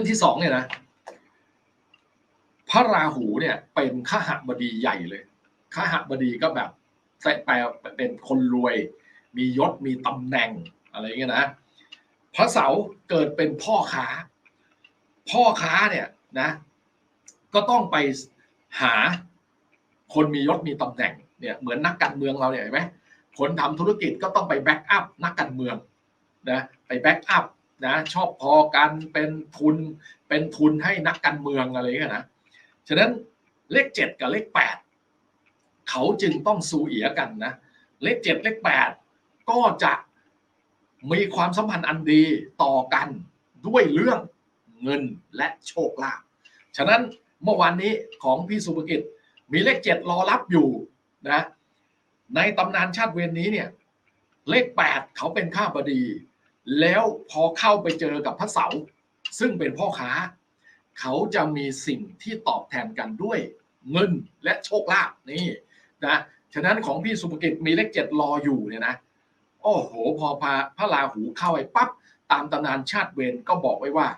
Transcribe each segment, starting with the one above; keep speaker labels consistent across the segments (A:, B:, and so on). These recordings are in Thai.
A: รื่องที่สองเนี่ยนะ พระราหูเนี่ย เป็นข้าหบดีใหญ่เลยข้าหบดีก็แบบแปลเป็นคนรวย มียศมีตำแหน่งอะไรเงี้ยนะพระเสาร์เกิดเป็นพ่อค้า พ่อค้าเนี่ยนะ ก็ต้องไปหาคนมียศมีตำแหน่งเนี่ยเหมือนนักการเมืองเราเนี่ยเห็นไหมคนทำธุรกิจก็ต้องไปแบ็กอัพนักการเมืองนะไปแบ็กอัพ นะชอบพอกันเป็นทุนเป็นทุนให้นักการเมืองอะไรเงี้ยนะฉะนั้นเลขเจ็ดกับเลขแปดเขาจึงต้องสูเอียกันนะเลขเจ็ดเลขแปดก็จะมีความสัมพันธ์อันดีต่อกันด้วยเรื่องเงินและโชคลาภฉะนั้นเมื่อวานนี้ของพี่สุภกิจมีเลขเจ็ดรอรับอยู่นะในตำนานชาติเวรนี้เนี่ยเลขแปดเขาเป็นข้าบดี แล้วพอเข้าไปเจอกับพระเสาซึ่งเป็นพ่อค้า เขาจะมีสิ่งที่ตอบแทนกันด้วยเงินและโชคลาภนี่นะฉะนั้นของพี่สุภกิจมีเลขเจ็ดรออยู่เนี่ยนะโอ้โห พอพาพระราหูเข้าไปปั๊บตามตำนานชาติเวรก็บอกไว้ว่า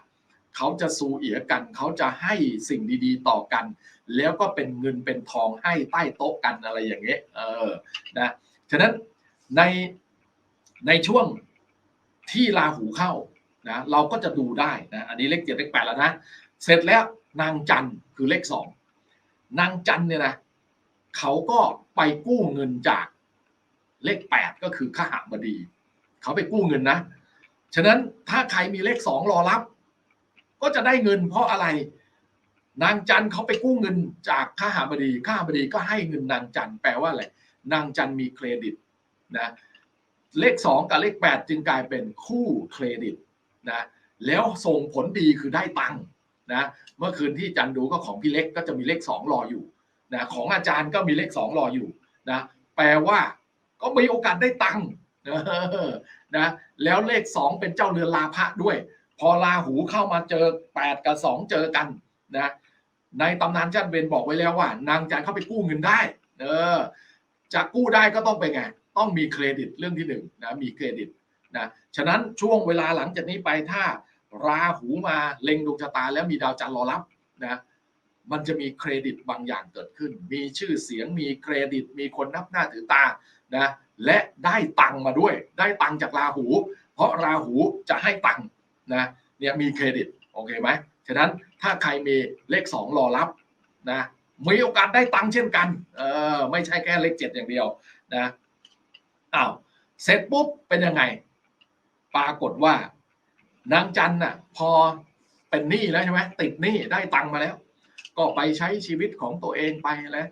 A: เขาจะสูเอียกัน เขาจะให้สิ่งดีๆต่อกัน แล้วก็เป็นเงินเป็นทองให้ใต้โต๊ะกันอะไรอย่างเงี้ยเออนะฉะนั้นในในช่วง ที่ราหูเข้านะเราก็จะดูได้นะอันนี้เลขเจ็ดเลขแปดแล้วนะเสร็จแล้วนางจันคือเลขสองนางจันเนี่ยนะเขาก็ไปกู้เงินจากเลขแปดก็คือขหบดี เขาไปกู้เงินนะ ฉะนั้นถ้าใครมีเลขสองรอรับ ก็จะได้เงินเพราะอะไร นางจันเขาไปกู้เงินจากข้าหาบดีข้าหาบดีก็ให้เงินนางจันแปลว่าอะไรนางจันมีเครดิตนะ เลขสองกับเลขแปดจึงกลายเป็นคู่เครดิตนะแล้วส่งผลดีคือได้ตังค์นะเมื่อคืนที่จันดูก็ของพี่เล็กก็จะมีเลขสองรออยู่นะของอาจารย์ก็มีเลขสองรออยู่นะแปลว่าก็มีโอกาสได้ตังค์นะแล้วเลขสองเป็นเจ้าเรือนลาภะด้วย พอลาหูเข้ามาเจอแปดกับสองเจอกันนะในตำนานชาติเบนบอกไว้แล้วว่า นางจันเข้าไปกู้เงินได้ เออจะกู้ได้ก็ต้องเป็นไง ต้องมีเครดิตเรื่องที่หนึ่งนะมีเครดิตนะฉะนั้นช่วงเวลาหลังจากนี้ไปถ้าราหูมาเล็งดวงชะตาแล้วมีดาวจันทร์รอรับนะมันจะมีเครดิตบางอย่างเกิดขึ้น มีชื่อเสียงมีเครดิต มีคนนับหน้าถือตานะและได้ตังมาด้วย ได้ตังจากราหู เพราะราหูจะให้ตังนะเนี่ยมีเครดิตโอเคไหมฉะนั้นถ้าใครมีเลขสองรอรับนะมีโอกาสได้ตังค์เช่นกันเออไม่ใช่แค่เลขเจ็ดอย่างเดียวนะ อ้าวเสร็จปุ๊บเป็นยังไง ปรากฏว่า นางจันน่ะ พอเป็นหนี้แล้วใช่ไหมติดหนี้ได้ตังค์มาแล้ว ก็ไปใช้ชีวิตของตัวเองไปแล้ว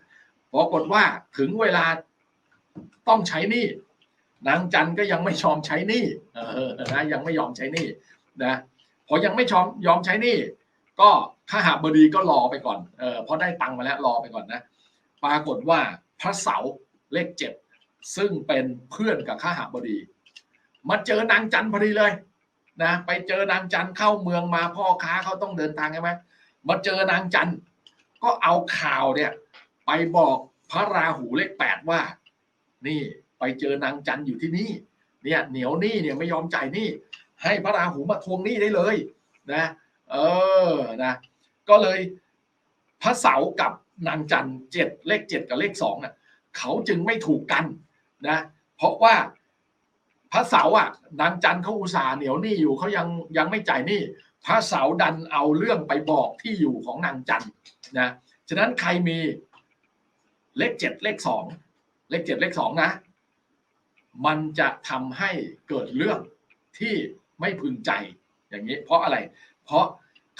A: ปรากฏว่าถึงเวลาต้องใช้หนี้นางจันก็ยังไม่ยอมใช้หนี้เออนะยังไม่ยอมใช้หนี้นะพอยังไม่ยอมยอมใช้หนี้ก็ข้าหาบดีก็รอไปก่อนเออพอได้ตังค์มาแล้วรอไปก่อนนะ ปรากฏว่าพระเสาเลขเจ็ด ซึ่งเป็นเพื่อนกับข้าหาบดี มาเจอนางจันพอดีเลยนะไปเจอนางจันเข้าเมืองมาพ่อค้าเขาต้องเดินทางใช่ไหมมาเจอนางจันก็เอาข่าวเนี่ย ไปบอกพระราหูเลขแปดว่า นี่ไปเจอนางจันอยู่ที่นี่ เนี่ยเหนียวหนี้เนี่ยไม่ยอมจ่ายหนี้ให้พระราหูมาทวงหนี้ได้เลยนะเออนะก็เลยพระเสากับนางจันเจ็ดเลขเจ็ดกับเลขสองอะเขาจึงไม่ถูกกัน นะเพราะว่าพระเสาอะนางจันเขาอุตส่าห์เหนียวหนี้อยู่เขายังยังไม่จ่ายหนี้พระเสาดันเอาเรื่องไปบอกที่อยู่ของนางจันนะฉะนั้นใครมีเลขเจ็ดเลขสองเลขเจ็ดเลขสองนะ มันจะทำให้เกิดเรื่องที่ไม่พึงใจอย่างนี้ เพราะอะไร เพราะ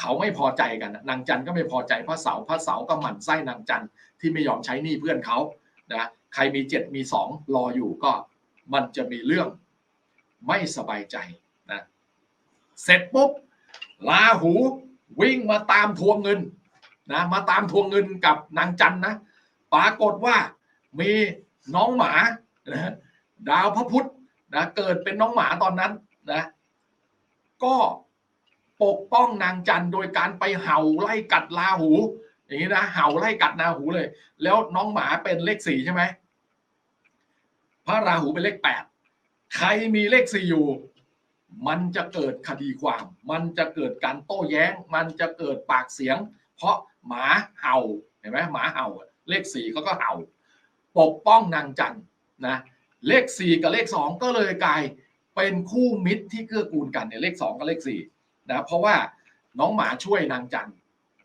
A: เขาไม่พอใจกันนางจันก็ไม่พอใจพระเสาพระเสาก็หมั่นไส้นางจันที่ไม่ยอมใช้หนี้เพื่อนเขานะ ใครมีเจ็ดมีสองรออยู่ก็มันจะมีเรื่องไม่สบายใจนะเสร็จปุ๊บลาหูวิ่งมาตามทวงเงินนะมาตามทวงเงินกับนางจันนะปรากฏว่ามีน้องหมานะดาวพระพุธนะเกิดเป็นน้องหมาตอนนั้นนะก็ปกป้องนางจันโดยการไปเห่าไล่กัดลาหู อย่างนี้นะเห่าไล่กัดนาหูเลย แล้วน้องหมาเป็นเลขสี่ใช่ไหม พระราหูเป็นเลขแปดใครมีเลขสี่อยู่ มันจะเกิดคดีความ มันจะเกิดการโต้แย้ง มันจะเกิดปากเสียง เพราะหมาเห่าเห็นไหมหมาเห่า เลขสี่เขาก็เห่า ปกป้องนางจันทร์นะเลขสี่กับเลขสองก็เลยกลายเป็นคู่มิตรที่เกื้อกูลกันเนี่ยเลขสองกับเลขสี่นะเพราะว่าน้องหมาช่วยนางจันทร์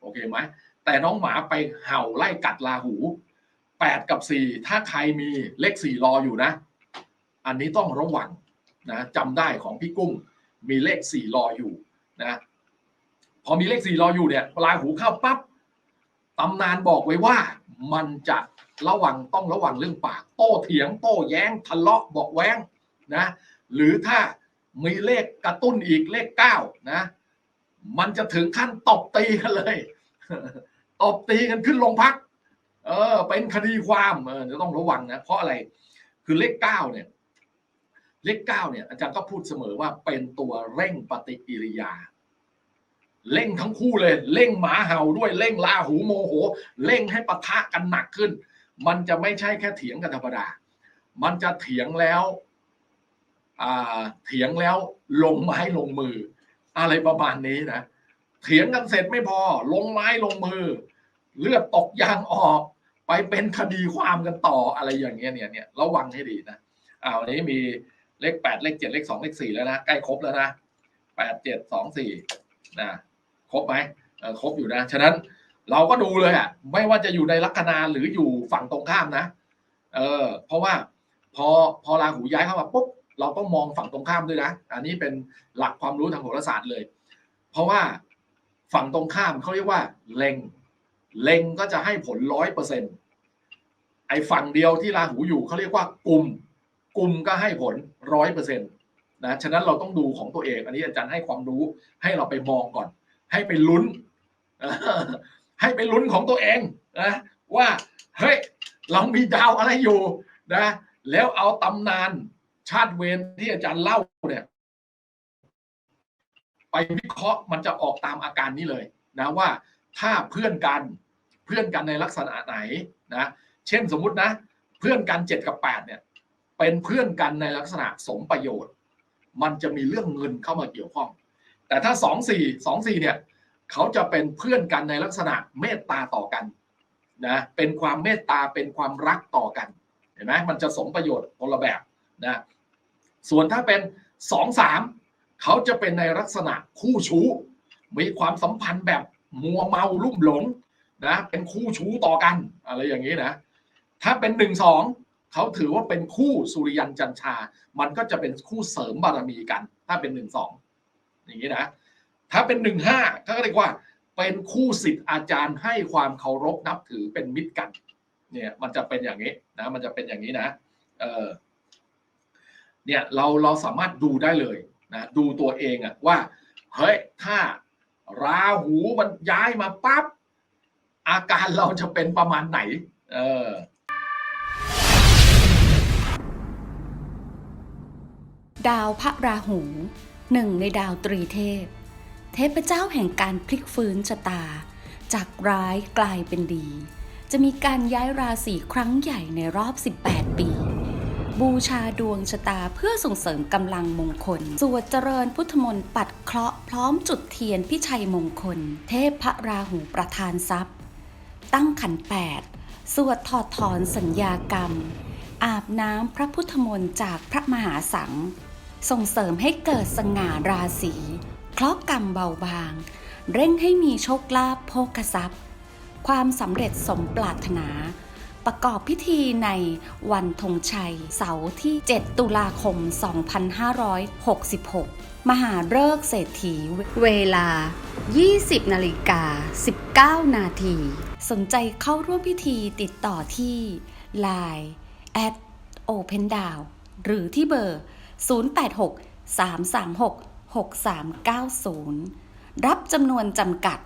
A: โอเคไหมแต่น้องหมาไปเห่าไล่กัดลาหู แปดกับสี่ถ้าใครมีเลขสี่รออยู่นะ อันนี้ต้องระวังนะจำได้ของพี่กุ้งมีเลขสี่รออยู่นะพอมีเลขสี่รออยู่เนี่ยลาหูเข้าปั๊บตำนานบอกไว้ว่ามันจะระวังต้องระวังเรื่องปาก โต้เถียง โต้แย้งทะเลาะบอกแว้งนะหรือถ้ามีเลขกระตุ้นอีกเลขเก้านะมันจะถึงขั้นตบตีกันเลยตบตีกันขึ้นโรงพัก เออ เป็นคดีความเออจะต้องระวังนะ เพราะอะไรคือเลขเก้าเนี่ย เลขเก้าเนี่ย อาจารย์ก็พูดเสมอว่าเป็นตัวเร่งปฏิกิริยาเร่งทั้งคู่เลยเร่งหมาเห่าด้วยเร่งลาหูโมโหเร่งให้ปะทะกันหนักขึ้น มันจะไม่ใช่แค่เถียงกันธรรมดา มันจะเถียงแล้วอ่าเถียงแล้วลงไม้ลงมือ อะไรประมาณนี้นะเถียงกันเสร็จไม่พอ ลงไม้ลงมือ เลือดตกยางออก ไปเป็นคดีความกันต่ออะไรอย่างเงี้ยเนี่ยเนี่ยระวังให้ดีนะอ่าวันนี้มีเลขแปดเลขเจ็ดเลขสองเลขสี่แล้วนะใกล้ครบแล้วนะแปดเจ็ดสองสี่นะครบไหมเออครบอยู่นะ ฉะนั้นเราก็ดูเลยอะไม่ว่าจะอยู่ในลัคนาหรืออยู่ฝั่งตรงข้ามนะเออเพราะว่าพอพอราหูย้ายเข้ามาปุ๊บเราต้องมองฝั่งตรงข้ามด้วยนะ อันนี้เป็นหลักความรู้ทางโหราศาสตร์เลย เพราะว่าฝั่งตรงข้ามเขาเรียกว่าเล็ง เล็งก็จะให้ผลร้อยเปอร์เซ็นต์ไอ้ฝั่งเดียวที่ราหูอยู่เขาเรียกว่ากลุ่มกลุ่มก็ให้ผลร้อยเปอร์เซ็นต์นะฉะนั้นเราต้องดูของตัวเอง อันนี้อาจารย์ให้ความรู้ให้เราไปมองก่อน ให้ไปลุ้น ให้ไปลุ้นของตัวเองนะว่าเฮ้ยเรามีดาวอะไรอยู่นะแล้วเอาตำนานชาติเวรที่อาจารย์เล่าเนี่ยไปวิเคราะห์มันจะออกตามอาการนี้เลยนะว่าถ้าเพื่อนกัน เพื่อนกันในลักษณะไหนนะเช่นสมมุตินะ เพื่อนกันเจ็ดกับแปดเนี่ยเป็นเพื่อนกันในลักษณะสมประโยชน์ มันจะมีเรื่องเงินเข้ามาเกี่ยวข้อง แต่ถ้าสองสี่สองสี่เนี่ยเขาจะเป็นเพื่อนกันในลักษณะเมตตาต่อกันนะเป็นความเมตตาเป็นความรักต่อกันเห็นไหมมันจะสมประโยชน์คนละแบบนะส่วนถ้าเป็นสองสามเขาจะเป็นในลักษณะคู่ชู้ มีความสัมพันธ์แบบมัวเมาลุ่มหลง นะเป็นคู่ชู้ต่อกันอะไรอย่างนี้นะ ถ้าเป็นหนึ่งสองเขาถือว่าเป็นคู่สุริยันจันทรามันก็จะเป็นคู่เสริมบารมีกัน ถ้าเป็นหนึ่งสองอย่างนี้นะ ถ้าเป็นหนึ่งห้าก็เรียกว่าเป็นคู่สิทธิ์อาจารย์ให้ความเคารพนับถือเป็นมิตรกัน เนี่ยมันจะเป็นอย่างนี้นะ มันจะเป็นอย่างนี้นะเออเนี่ยเราเราสามารถดูได้เลยนะดูตัวเองอะว่าเฮ้ยถ้าราหูมันย้ายมาปั๊บ อาการเราจะเป็นประมาณไหน เออ
B: ดาวพระราหูหนึ่งในดาวตรีเทพ เทพเจ้าแห่งการพลิกฟื้นชะตา จากร้ายกลายเป็นดี จะมีการย้ายราศีครั้งใหญ่ในรอบ 18 ปี บูชาดวงชะตาเพื่อส่งเสริมกำลังมงคล สวดเจริญพุทธมนต์ปัดเคราะห์พร้อมจุดเทียนพิชัยมงคล เทพพระราหูประทานทรัพย์ ตั้งขันแปดสวดถอดถอนสัญญากรรม อาบน้ำพระพุทธมนต์จากพระมหาสัง ส่งเสริมให้เกิดสง่าราศีเคราะห์กรรมเบาบาง เร่งให้มีโชคลาภโภคทรัพย์ ความสำเร็จสมปรารถนา ประกอบพิธีในวันธงชัย เสาร์ที่ 7 ตุลาคม 2566 มหาฤกษ์เศรษฐีเวลา 20นาฬิกา19 นาที สนใจเข้าร่วมพิธีติดต่อที่ Line at Open d o w n หรือที่เบอร์ 086 336 6390 รับจำนวนจำกัด